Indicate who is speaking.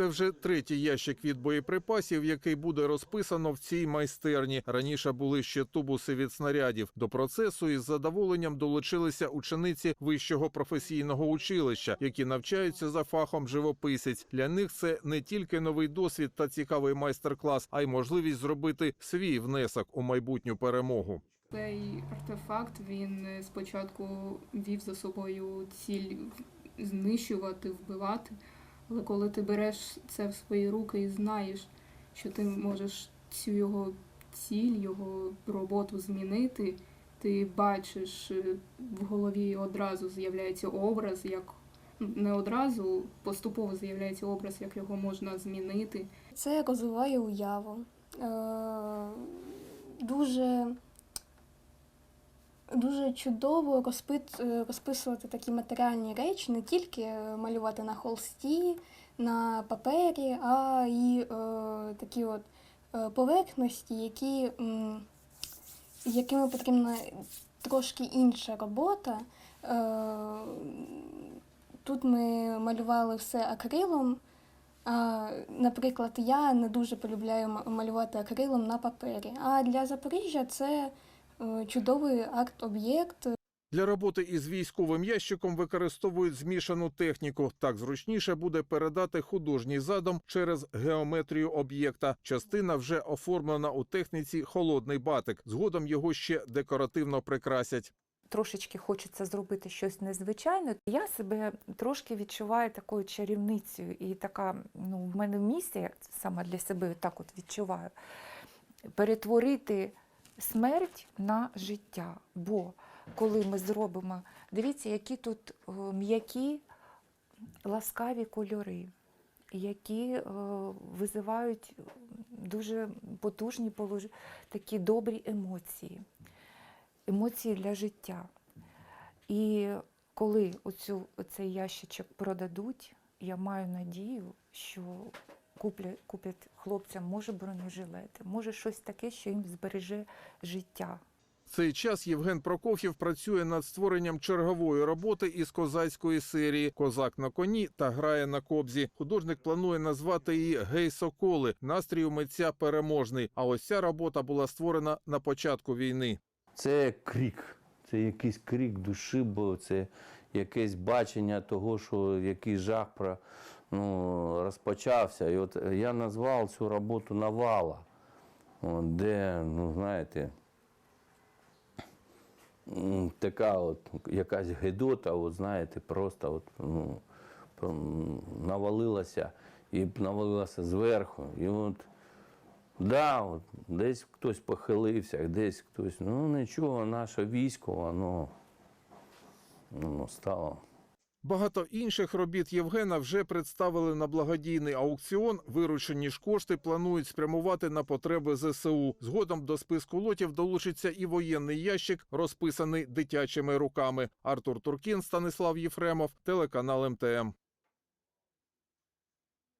Speaker 1: Це вже третій ящик від боєприпасів, який буде розписано в цій майстерні. Раніше були ще тубуси від снарядів. До процесу із задоволенням долучилися учениці вищого професійного училища, які навчаються за фахом живописець. Для них це не тільки новий досвід та цікавий майстер-клас, а й можливість зробити свій внесок у майбутню перемогу.
Speaker 2: Цей артефакт він е, спочатку вів за собою ціль знищувати, вбивати. Але коли ти береш це в свої руки і знаєш, що ти можеш цю його ціль, його роботу змінити, ти бачиш е, в голові одразу з'являється образ, як не одразу, поступово з'являється образ, як його можна змінити.
Speaker 3: Це розвиває уяву. Е, Дуже, дуже чудово розпит, е, розписувати такі матеріальні речі, не тільки е, малювати на холсті, на папері, а й е, такі от е, поверхності, які, якими потрібна трошки інша робота. Е, Тут ми малювали все акрилом. А, наприклад, я не дуже полюбляю малювати акрилом на папері. А для Запоріжжя це чудовий арт-об'єкт.
Speaker 1: Для роботи із військовим ящиком використовують змішану техніку. Так зручніше буде передати художній задум через геометрію об'єкта. Частина вже оформлена у техніці холодний батик. Згодом його ще декоративно прикрасять.
Speaker 4: трошечки хочеться зробити щось незвичайне. Я себе трошки відчуваю такою чарівницею, і така, ну, в мене місія саме для себе так от відчуваю, перетворити смерть на життя. Бо коли ми зробимо, дивіться, які тут е, м'які, ласкаві кольори. Які е, визивають дуже потужні такі добрі емоції емоції для життя. І коли оцю, оцей ящичок продадуть, я маю надію, що куплять, куплять хлопцям може бронежилети, може щось таке, що їм збереже життя.
Speaker 1: Цей час Євген Прокоф'єв працює над створенням чергової роботи із козацької серії Козак на коні та грає на кобзі. Художник планує назвати її Гей Соколи. Настрій у митця переможний. А ось ця робота була створена на початку війни.
Speaker 5: Це крик, це якийсь крик душі, бо це якесь бачення того, що який жах про, ну, розпочався. І от я назвав цю роботу Навала, де, ну знаєте, така от якась гедота, от, знаєте, просто от, ну, навалилася і навалилася зверху. І от Да, десь хтось похилився, десь хтось. Ну нічого, наше військо, воно, воно стало.
Speaker 1: Багато інших робіт Євгена вже представили на благодійний аукціон. Виручені ж кошти планують спрямувати на потреби ЗСУ. Згодом до списку лотів долучиться і воєнний ящик, розписаний дитячими руками. Артур Туркін, Станислав Єфремов, телеканал МТМ.